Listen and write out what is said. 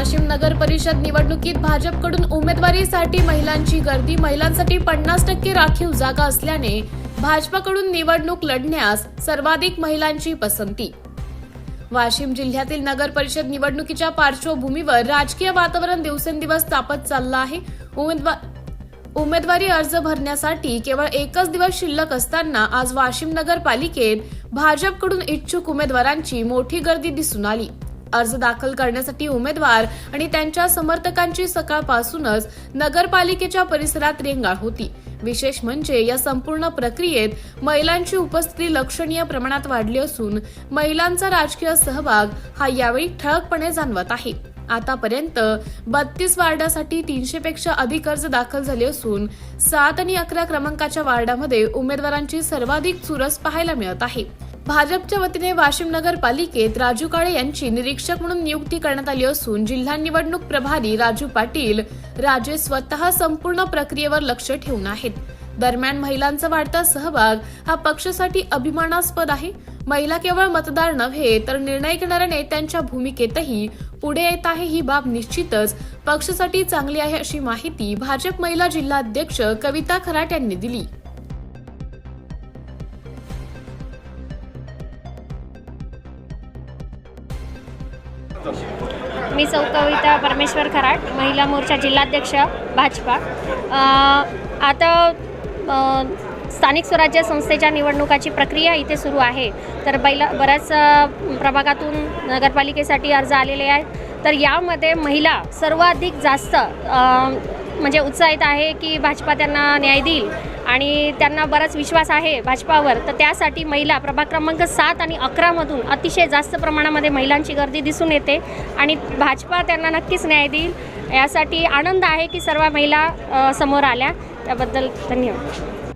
वाशिम नगर परिषद निवडणुकीत भाजपकडून उमेदवारीसाठी महिलांची गर्दी महिलांसाठी पन्नास टक्के राखीव जागा असल्याने भाजपकडून निवडणूक लढण्यास सर्वाधिक महिलांची पसंती. वाशिम जिल्ह्यातील नगर परिषद निवडणुकीच्या पार्श्वभूमीवर राजकीय वातावरण दिवसेंदिवस तापत चाललं आहे. उमेदवार उमेदवारी अर्ज भरण्यासाठी केवळ एकच दिवस शिल्लक असताना आज वाशिम नगरपालिकेत भाजपकडून इच्छुक उमेदवारांची मोठी गर्दी दिसून आली. अर्ज दाखल करण्यासाठी उमेदवार आणि त्यांच्या समर्थकांची सकाळपासूनच नगरपालिकेच्या परिसरात रेंगाळ होती. विशेष म्हणजे या संपूर्ण प्रक्रियेत महिलांची उपस्थिती लक्षणीय प्रमाणात वाढली असून महिलांचा राजकीय सहभाग हा यावेळी ठळकपणे जाणवत आहे. आतापर्यंत बत्तीस वार्डासाठी तीनशे पेक्षा अधिक अर्ज दाखल झाले असून सात आणि अकरा क्रमांकाच्या वार्डामध्ये उमेदवारांची सर्वाधिक चुरस पाहायला मिळत आहे. भाजपच्या वतीने वाशिम नगरपालिकेत राजू काळे यांची निरीक्षक म्हणून नियुक्ती करण्यात आली असून जिल्हा निवडणूक प्रभारी राजू पाटील राजे स्वतः संपूर्ण प्रक्रियेवर लक्ष ठेवून आहेत. दरम्यान महिलांचा वाढता सहभाग हा पक्षासाठी अभिमानास्पद आहे. महिला केवळ मतदार नव्हे तर निर्णय घेणाऱ्या नेत्यांच्या भूमिकेतही पुढे येत आहे ही बाब निश्चितच पक्षासाठी चांगली आहे अशी माहिती भाजप महिला जिल्हाध्यक्ष कविता खराट यांनी दिली. मी सौ कविता परमेश्वर खराट महिला मोर्चा जिल्हाध्यक्ष भाजपा. आता स्थानिक स्वराज्य संस्थेच्या निवडणुकाची प्रक्रिया इथे सुरू आहे. तर बैला बऱ्याच प्रभागातून नगरपालिकेसाठी अर्ज आलेले आहेत. तर यामध्ये महिला सर्वाधिक जास्त म्हणजे उत्साहित आहे की भाजपा त्यांना न्याय देईल. आणि त्यांना बराच विश्वास आहे भाजपावर. तर त्यासाठी महिला प्रभाग क्रमांक सात आणि अकरामधून अतिशय जास्त प्रमाणामध्ये महिलांची गर्दी दिसून येते आणि भाजपा त्यांना नक्कीच न्याय देईल. यासाठी आनंद आहे की सर्व महिला समोर आल्या. त्याबद्दल धन्यवाद.